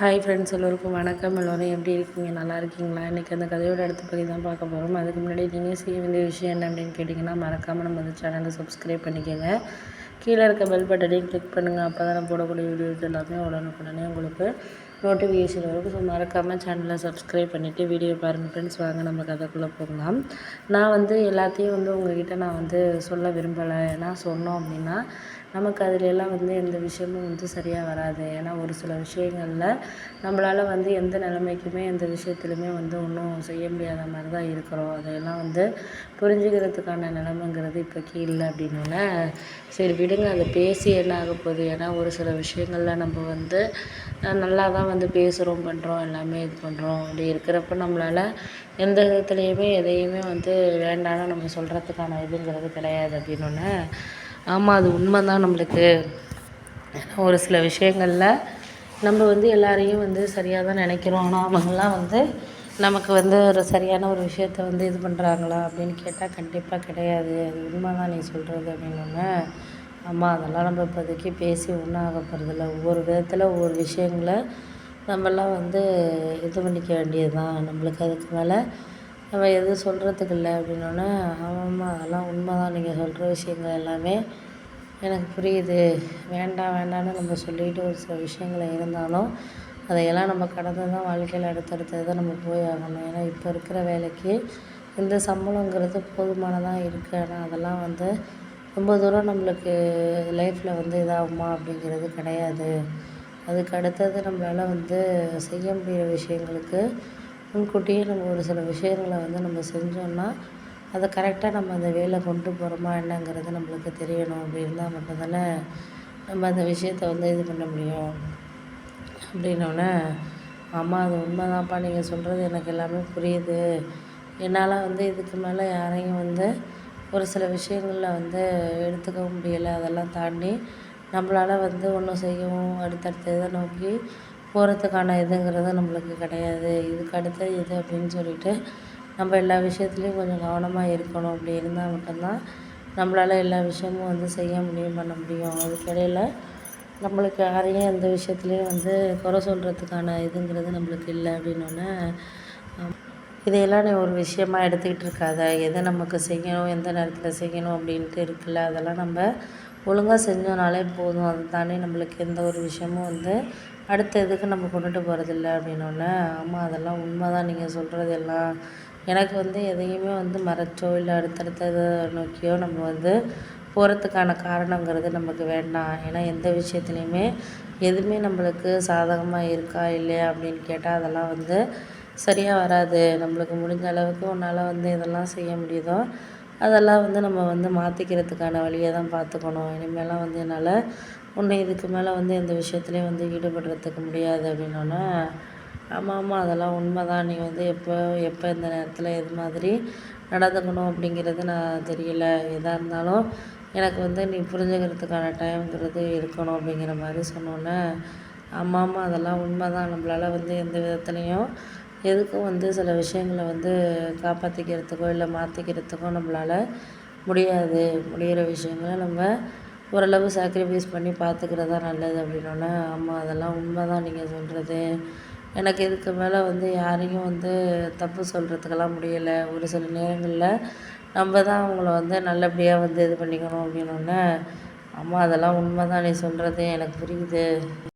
Hi friends எல்லோருக்கும் வணக்கம். எல்லோரும் எப்படி இருக்கீங்க? நல்லா இருக்கீங்களா? இன்றைக்கி அந்த கதையோட அடுத்த பகுதி தான் பார்க்க போகிறோம் அதுக்கு முன்னாடி நீங்கள் செய்ய வேண்டிய விஷயம் என்ன அப்படின்னு கேட்டிங்கன்னா மறக்காமல் நம்ம இந்த சேனலை சப்ஸ்கிரைப் பண்ணிக்கோங்க. கீழே இருக்க பெல் பட்டனையும் கிளிக் பண்ணுங்கள் அப்போ தான் நான் போடக்கூடிய வீடியோஸ் எல்லாமே உடனுக்குடனே உங்களுக்கு நோட்டிஃபிகேஷன் வரும். ஸோ மறக்காமல் சேனலை சப்ஸ்கிரைப் பண்ணிவிட்டு வீடியோ பாருங்கள் ஃப்ரெண்ட்ஸ் வாங்க நம்ம கதைக்குள்ளே போகலாம். நான் வந்து எல்லாத்தையும் வந்து உங்ககிட்ட நான் வந்து சொல்ல விரும்பலை. ஏன்னா சொன்னோம் அப்படின்னா நமக்கு அதில் எல்லாம் வந்து எந்த விஷயமும் வந்து சரியாக வராது. ஏன்னா ஒரு சில விஷயங்களில் நம்மளால் வந்து எந்த நிலைமைக்குமே எந்த விஷயத்துலையுமே வந்து ஒன்றும் செய்ய முடியாத மாதிரி தான் இருக்கிறோம். அதையெல்லாம் வந்து புரிஞ்சுக்கிறதுக்கான நிலமைங்கிறது இப்போக்கி இல்லை அப்படின்னோடனே சரி விடுங்க அதை பேசி என்ன ஆக போகுது? ஏன்னா ஒரு சில விஷயங்களில் நம்ம வந்து நல்லா தான் வந்து பேசுகிறோம் பண்ணுறோம் எல்லாமே இது பண்ணுறோம் அப்படி இருக்கிறப்ப நம்மளால் எந்த விதத்துலேயுமே எதையுமே வந்து வேண்டாம்னு நம்ம சொல்கிறதுக்கான இதுங்கிறது கிடையாது அப்படின்னோடனே ஆமாம் அது உண்மை தான் நம்மளுக்கு ஒரு சில விஷயங்களில் நம்ம வந்து எல்லாரையும் வந்து சரியாக தான் நினைக்கிறோம். ஆனால் அவங்களாம் வந்து நமக்கு வந்து ஒரு சரியான ஒரு விஷயத்த வந்து இது பண்ணுறாங்களா அப்படின்னு கேட்டால் கண்டிப்பாக கிடையாது. அது உண்மை தான் நீ சொல்கிறது அப்படின்னு ஆமாம் அதெல்லாம் நம்ம இப்போதைக்கு பேசி ஒன்றும் ஆக போகிறதில்ல ஒவ்வொரு விதத்தில் ஒவ்வொரு விஷயங்களை நம்மெல்லாம் வந்து இது பண்ணிக்க வேண்டியது தான் நம்மளுக்கு அதுக்கு மேலே நம்ம எதுவும் சொல்கிறதுக்கு இல்லை அப்படின்னோடனே ஆமாம்மா அதெல்லாம் உண்மை தான் நீங்கள் சொல்கிற விஷயங்கள் எல்லாமே எனக்கு புரியுது. வேண்டாம் வேண்டாம்னு நம்ம சொல்லிட்டு ஒரு சில விஷயங்கள் இருந்தாலும் அதையெல்லாம் நம்ம கடந்து தான் வாழ்க்கையில் அடுத்தடுத்து தான் நம்ம போய் ஆகணும். ஏன்னா இப்போ இருக்கிற வேலைக்கு இந்த சம்பளங்கிறது போதுமானதாக இருக்குது ஆனால் அதெல்லாம் வந்து ரொம்ப தூரம் நம்மளுக்கு லைஃப்பில் வந்து இதாகுமா அப்படிங்கிறது கிடையாது. அதுக்கு அடுத்தது நம்மளால் வந்து செய்ய முடிகிற விஷயங்களுக்கு முன்கூட்டியே நம்ம ஒரு சில விஷயங்களை வந்து நம்ம செஞ்சோம்னா அதை கரெக்டாக நம்ம அந்த வேலை கொண்டு போகிறோமா என்னங்கிறது நம்மளுக்கு தெரியணும். அப்படி இருந்தால் மட்டும்தானே நம்ம அந்த விஷயத்த வந்து இது பண்ண முடியும். அப்படின்னோடனே ஆமாம் அது உண்மைதான்ப்பா. நீங்கள் சொல்கிறது எனக்கு எல்லாமே புரியுது. என்னால் வந்து இதுக்கு மேலே யாரையும் வந்து ஒரு சில விஷயங்களில் வந்து எடுத்துக்கவும் முடியலை. அதெல்லாம் தாண்டி நம்மளால் வந்து ஒன்றும் செய்யவும் அடுத்தடுத்த இதை நோக்கி போகிறதுக்கான இதுங்கிறது நம்மளுக்கு கிடையாது. இதுக்கு அடுத்தது இது அப்படின்னு சொல்லிட்டு நம்ம எல்லா விஷயத்துலையும் கொஞ்சம் கவனமாக இருக்கணும். அப்படி இருந்தால் மட்டும்தான் நம்மளால் எல்லா விஷயமும் வந்து செய்ய முடியும் பண்ண முடியும். அதுக்கிடையில் நம்மளுக்கு யாரையும் எந்த விஷயத்துலையும் வந்து குறை சொல்கிறதுக்கான இதுங்கிறது நம்மளுக்கு இல்லை அப்படின்னோடனே இதையெல்லாம் நீ ஒரு விஷயமா எடுத்துக்கிட்டு இருக்காத. எதை நமக்கு செய்யணும் எந்த நேரத்தில் செய்யணும் அப்படின்ட்டு இருக்குல்ல அதெல்லாம் நம்ம ஒழுங்காக செஞ்சோனாலே போதும். அதை தாண்டி நம்மளுக்கு எந்த ஒரு விஷயமும் வந்து அடுத்த இதுக்கு நம்ம கொண்டுட்டு போகிறதில்ல அப்படின்னோடனே ஆமாம் அதெல்லாம் உண்மை தான் நீங்கள் சொல்கிறது எல்லாம் எனக்கு வந்து எதையுமே வந்து மறைச்சோ இல்லை அடுத்தடுத்த இதை நோக்கியோ நம்ம வந்து போகிறதுக்கான காரணங்கிறது நமக்கு வேண்டாம். ஏன்னா எந்த விஷயத்துலையுமே எதுவுமே நம்மளுக்கு சாதகமாக இருக்கா இல்லையா? அப்படின்னு கேட்டால் அதெல்லாம் வந்து சரியாக வராது. நம்மளுக்கு முடிஞ்ச அளவுக்கு உன்னால் வந்து இதெல்லாம் செய்ய முடியுதோ அதெல்லாம் வந்து நம்ம வந்து மாற்றிக்கிறதுக்கான வழியை தான் பார்த்துக்கணும். இனிமேலாம் வந்து என்னால் உன்னை இதுக்கு மேலே வந்து எந்த விஷயத்துலையும் வந்து ஈடுபடுறதுக்கு முடியாது அப்படின்னோடனே ஆமாம் ஆமாம் அதெல்லாம் உண்மை தான் நீ வந்து எப்போ எப்போ இந்த நேரத்தில் எது மாதிரி நடந்துக்கணும் அப்படிங்கிறது நான் தெரியல. எதாக இருந்தாலும் எனக்கு வந்து நீ புரிஞ்சுக்கிறதுக்கான டைம்ங்கிறது இருக்கணும் அப்படிங்கிற மாதிரி சொன்னோன்னே ஆமாம் ஆமாம் அதெல்லாம் உண்மை தான் நம்மளால் வந்து எந்த விதத்துலேயும் எதுக்கும் வந்து சில விஷயங்களை வந்து காப்பாற்றிக்கிறதுக்கோ இல்லை மாற்றிக்கிறதுக்கோ நம்மளால் முடியாது. முடிகிற விஷயங்கள நம்ம ஓரளவு சாக்ரிஃபைஸ் பண்ணி பார்த்துக்கிறது தான் நல்லது அப்படின்னோடனே ஆமாம் அதெல்லாம் உண்மை தான் நீங்கள் சொல்கிறது எனக்கு இதுக்கு மேலே வந்து யாரையும் வந்து தப்பு சொல்கிறதுக்கெல்லாம் முடியலை. ஒரு சில நேரங்களில் நம்ம தான் அவங்கள வந்து நல்லபடியாக வந்து இது பண்ணிக்கணும் அப்படின்னோடனே அம்மா அதெல்லாம் உண்மை தான் நீ சொல்கிறது எனக்கு புரியுது.